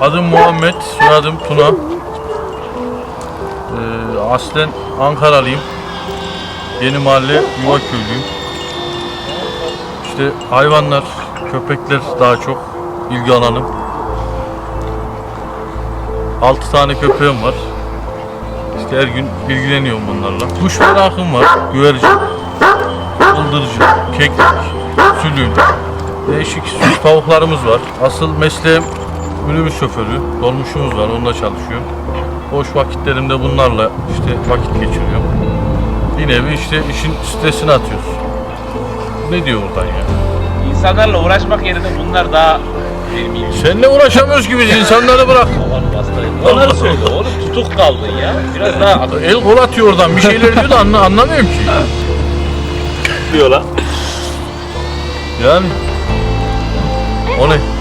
Adım Muhammed, soyadım Tuna. Ee, aslen Ankaralıyım. Yeni mahalle yuva köylüyüm. İşte hayvanlar, köpekler daha çok ilgi alanım. 6 tane köpeğim var. İşte her gün ilgileniyorum bunlarla. Kuş merakım var. Güvercin, bıldırcın, keklik, sülün. Değişik süs tavuklarımız var. Asıl mesleğim minibüs şoförü. Dolmuşumuz var. Onunla çalışıyorum. Boş vakitlerimde bunlarla işte vakit geçiriyorum. Bir nevi işte işin stresini atıyoruz. Ne diyor buradan ya? İnsanlarla uğraşmak yerine bunlar daha ilgim. Seninle uğraşamıyoruz gibi biz insanları bırak. Onları söyle oğlum tutuk kaldın ya. Biraz daha El kol atıyor oradan bir şeyler diyor da anla, anlamıyorum ki. diyor lan. Yani o ne?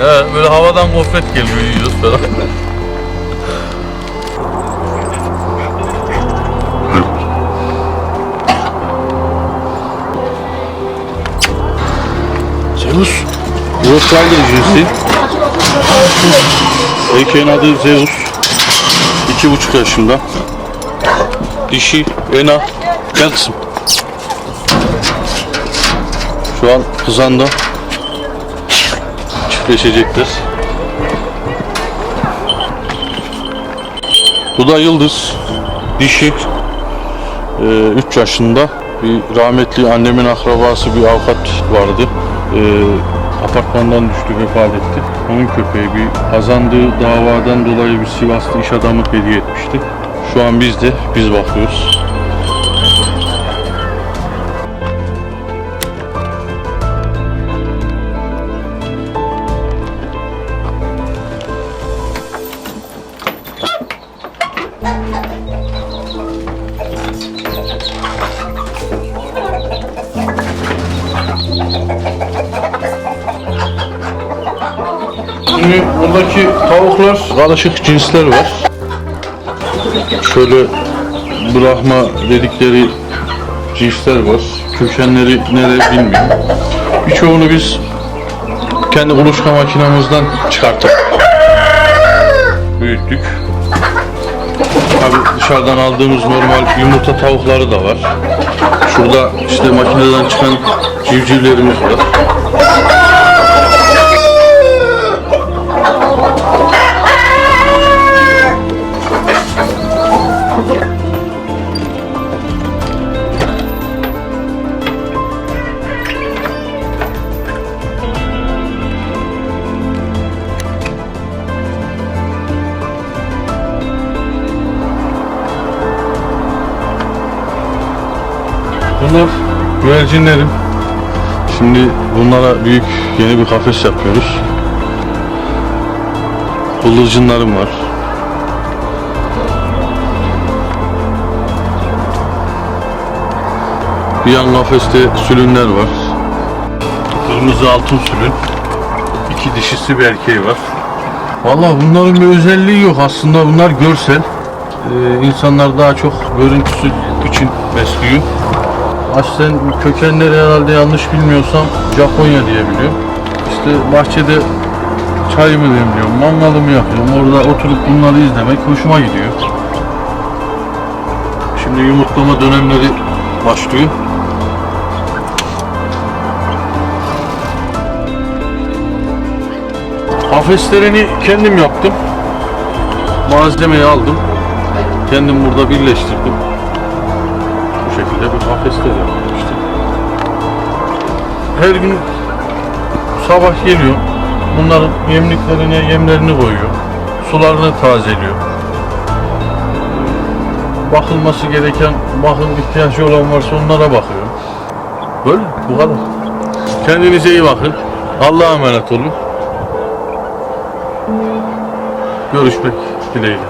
He böyle havadan gofret geliyor yiyoruz falan. Zeus. Zeus Rider cinsi. Erkeğin adı Zeus. İki buçuk yaşında. Dişi Ena. Gel kızım. Şu an kızanda. Çiftleşecekler. Bu da Yıldız. Dişi. 3 yaşında bir rahmetli annemin akrabası bir avukat vardı. Ee, apartmandan düştü vefat etti. Onun köpeği bir kazandığı davadan dolayı bir Sivaslı iş adamı hediye etmişti. Şu an biz de biz bakıyoruz. Şimdi buradaki tavuklar karışık cinsler var. Şöyle Brahma dedikleri cinsler var. Kökenleri nereye bilmiyorum. Birçoğunu biz kendi kuluçka makinamızdan çıkarttık. Büyüttük. Tabii dışarıdan aldığımız normal yumurta tavukları da var. Şurada işte makineden çıkan civcivlerimiz var. Bunlar güvercinlerim. Şimdi bunlara büyük yeni bir kafes yapıyoruz. Bıldırcınlarım var. Bir yan kafeste sülünler var. Kırmızı altın sülün. İki dişisi bir erkeği var. Vallahi bunların bir özelliği yok aslında bunlar görsel. Ee, insanlar daha çok görüntüsü için besliyor. Aslen kökenleri herhalde yanlış bilmiyorsam Japonya diye biliyorum. İşte bahçede çayımı demliyorum, mangalımı yapıyorum. Orada oturup bunları izlemek hoşuma gidiyor. Şimdi yumurtlama dönemleri başlıyor. Kafeslerini kendim yaptım. Malzemeyi aldım. Kendim burada birleştirdim. Şekilde bir kafesler yaptım işte. Her gün sabah geliyor. Bunların yemliklerine yemlerini koyuyor. Sularını tazeliyor. Bakılması gereken, bakım ihtiyacı olan varsa onlara bakıyor. Böyle bu kadar. Kendinize iyi bakın. Allah'a emanet olun. Görüşmek dileğiyle.